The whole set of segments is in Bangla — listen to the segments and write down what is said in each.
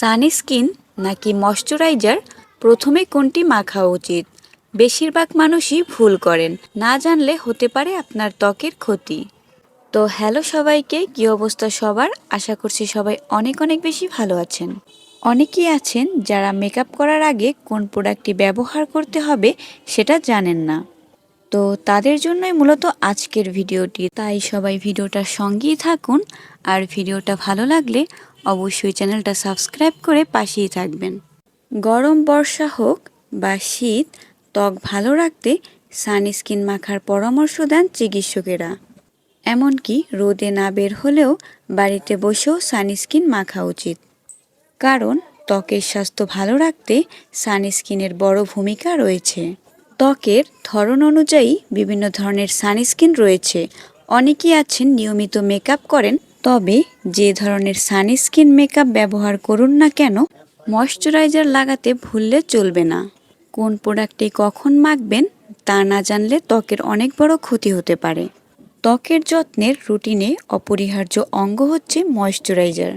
সানস্ক্রিন নাকি ময়শ্চারাইজার? প্রথমে কোনটি মাখা উচিত? বেশিরভাগ মানুষই ভুল করেন। না জানলে হতে পারে আপনার ত্বকের ক্ষতি। তো হ্যালো সবাইকে, কী অবস্থা সবার? আশা করছি সবাই অনেক অনেক বেশি ভালো আছেন। অনেকেই আছেন যারা মেকআপ করার আগে কোন প্রোডাক্টটি ব্যবহার করতে হবে সেটা জানেন না। তো তাদের জন্যই মূলত আজকের ভিডিওটি। তাই সবাই ভিডিওটার সঙ্গেই থাকুন। আর ভিডিওটা ভালো লাগলে অবশ্যই চ্যানেলটা সাবস্ক্রাইব করে পাশেই থাকবেন। গরম বর্ষা হোক বা শীত, ত্বক ভালো রাখতে সানস্ক্রিন মাখার পরামর্শ দেন চিকিৎসকেরা। এমনকি রোদে না বের হলেও বাড়িতে বসেও সানস্ক্রিন মাখা উচিত। কারণ ত্বকের স্বাস্থ্য ভালো রাখতে সানস্ক্রিনের বড় ভূমিকা রয়েছে। ত্বকের ধরন অনুযায়ী বিভিন্ন ধরনের সানস্ক্রিন রয়েছে। অনেকেই আছেন নিয়মিত মেকআপ করেন, তবে যে ধরনের সানস্ক্রিন মেকআপ ব্যবহার করুন না কেন, ময়শ্চারাইজার লাগাতে ভুললে চলবে না। কোন প্রোডাক্টটি কখন মাখবেন, তা না জানলে ত্বকের অনেক বড় ক্ষতি হতে পারে। ত্বকের যত্নের রুটিনে অপরিহার্য অঙ্গ হচ্ছে ময়শ্চারাইজার।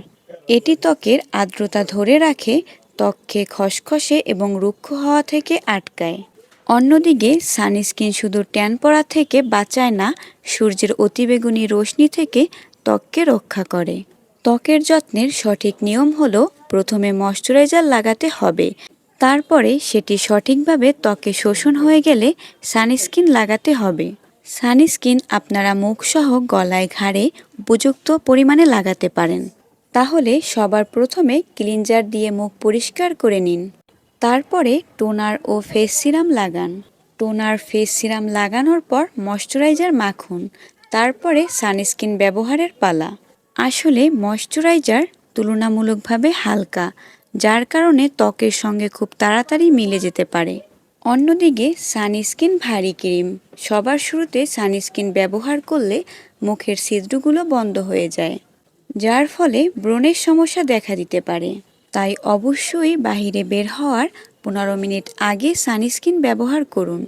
এটি ত্বকের আর্দ্রতা ধরে রাখে, ত্বককে খসখসে এবং রুক্ষ হওয়া থেকে আটকায়। অন্যদিকে, সানস্ক্রিন শুধু ট্যান পড়া থেকে বাঁচায় না, সূর্যের অতিবেগুনি রশ্মি থেকে ত্বককে রক্ষা করে। ত্বকের যত্নের সঠিক নিয়ম হলো প্রথমে ময়শ্চারাইজার লাগাতে হবে। তারপরে সেটি সঠিকভাবে ত্বকে শোষণ হয়ে গেলে সানস্ক্রিন লাগাতে হবে। সানস্ক্রিন আপনারা মুখসহ গলায় ঘাড়ে উপযুক্ত পরিমাণে লাগাতে পারেন। তাহলে সবার প্রথমে ক্লিনজার দিয়ে মুখ পরিষ্কার করে নিন। তারপরে টোনার ও ফেস সিরাম লাগান। টোনার ফেস সিরাম লাগানোর পর ময়শ্চারাইজার মাখুন, তারপরে সানস্ক্রিন ব্যবহারের পালা। আসলে ময়শ্চারাইজার তুলনামূলকভাবে হালকা, যার কারণে ত্বকের সঙ্গে খুব তাড়াতাড়ি মিলে যেতে পারে। অন্যদিকে সানস্ক্রিন ভারী ক্রিম, সবার শুরুতে সানস্ক্রিন ব্যবহার করলে মুখের ছিদ্রগুলো বন্ধ হয়ে যায়, যার ফলে ব্রণের সমস্যা দেখা দিতে পারে। তাই অবশ্যই বাহিরে বের হওয়ার পনেরো মিনিট আগে সানস্ক্রিন ব্যবহার করুন।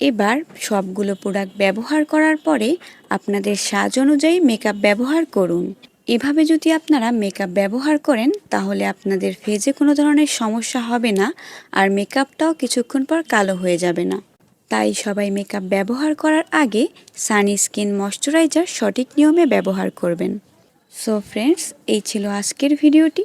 এবার সবগুলো প্রোডাক্ট ব্যবহার করার পরে আপনাদের সাজ অনুযায়ী মেকআপ ব্যবহার করুন। এভাবে যদি আপনারা মেকআপ ব্যবহার করেন, তাহলে আপনাদের ফেজে কোনো ধরনের সমস্যা হবে না আর মেকআপটাও কিছুক্ষণ পর কালো হয়ে যাবে না। তাই সবাই মেকআপ ব্যবহার করার আগে সানস্ক্রিন ময়শ্চারাইজার সঠিক নিয়মে ব্যবহার করবেন। সো ফ্রেন্ডস এই ছিল আজকের ভিডিওটি।